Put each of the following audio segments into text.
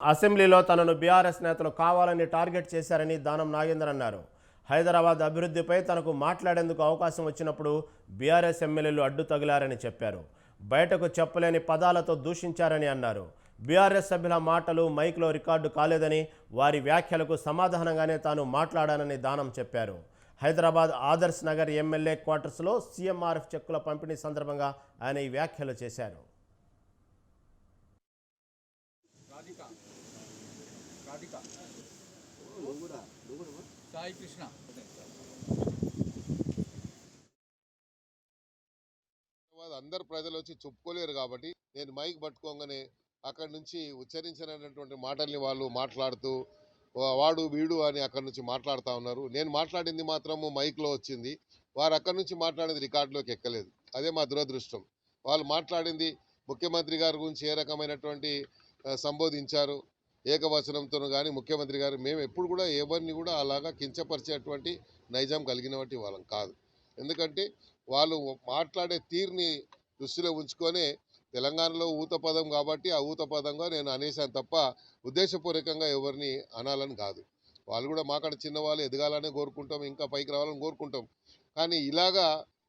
అసెంబ్లీలో తనను బీఆర్ఎస్ నేతలు కావాలని టార్గెట్ చేశారని దానం నాగేందర్ అన్నారు. హైదరాబాద్ అభివృద్ధిపై తనకు మాట్లాడేందుకు అవకాశం వచ్చినప్పుడు బీఆర్ఎస్ ఎమ్మెల్యేలు అడ్డు తగిలారని చెప్పారు. బయటకు చెప్పలేని పదాలతో దూషించారని అన్నారు. బీఆర్ఎస్ సభ్యుల మాటలు మైక్లో రికార్డు కాలేదని వారి వ్యాఖ్యలకు సమాధానంగానే తాను మాట్లాడానని దానం చెప్పారు. హైదరాబాద్ ఆదర్శ్ నగర్ ఎమ్మెల్యే క్వార్టర్స్లో సీఎంఆర్ఎఫ్ చెక్కుల పంపిణీ సందర్భంగా ఆయన ఈ వ్యాఖ్యలు చేశారు. సాయి కృష్ణ. అందరు ప్రజలు వచ్చి చెప్పుకోలేరు కాబట్టి నేను మైక్ పట్టుకోగానే అక్కడి నుంచి ఉచ్చరించినటువంటి మాటల్ని వాళ్ళు మాట్లాడుతూ వా- వాడు వీడు అని అక్కడి నుంచి మాట్లాడుతూ ఉన్నారు. నేను మాట్లాడింది మాత్రము మైక్లో వచ్చింది. వారు అక్కడి నుంచి మాట్లాడింది రికార్డులోకి ఎక్కలేదు. అదే మా దురదృష్టం. వాళ్ళు మాట్లాడింది ముఖ్యమంత్రి గారి గురించి ఏ రకమైనటువంటి సంబోధించారు ఏకవచనంతో కానీ ముఖ్యమంత్రి గారు మేము ఎప్పుడు కూడా ఎవరిని కూడా అలాగా కించపరిచేటువంటి నైజాం కలిగినటువంటి వాళ్ళం కాదు. ఎందుకంటే వాళ్ళు మాట్లాడే తీరుని దృష్టిలో ఉంచుకొనే తెలంగాణలో ఊత పదం కాబట్టి ఆ ఊత పదంగా నేను అనేసాను తప్ప ఉద్దేశపూర్వకంగా ఎవరిని అనాలని కాదు. వాళ్ళు కూడా మాకడ చిన్నవాళ్ళు ఎదగాలని కోరుకుంటాం ఇంకా పైకి రావాలని కోరుకుంటాం. కానీ ఇలాగా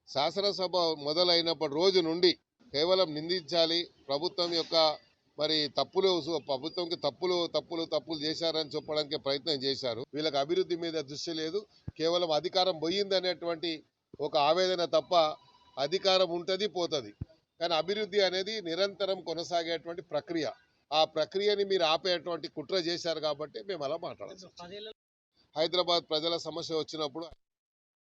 శాసనసభ మొదలైనప్పటి రోజు నుండి కేవలం నిందించాలి ప్రభుత్వం యొక్క మరి తప్పులు ప్రభుత్వంకి తప్పులు తప్పులు తప్పులు చేశారని చెప్పడానికి ప్రయత్నం చేశారు. వీళ్ళకి అభివృద్ధి మీద దృష్టి లేదు. కేవలం అధికారం పోయింది అనేటువంటి ఒక ఆవేదన తప్ప అధికారం ఉంటుంది పోతుంది. కానీ అభివృద్ధి అనేది నిరంతరం కొనసాగేటువంటి ప్రక్రియ. ఆ ప్రక్రియని మీరు ఆపేటువంటి కుట్ర చేశారు కాబట్టి మేము అలా మాట్లాడాలి హైదరాబాద్ ప్రజల సమస్య వచ్చినప్పుడు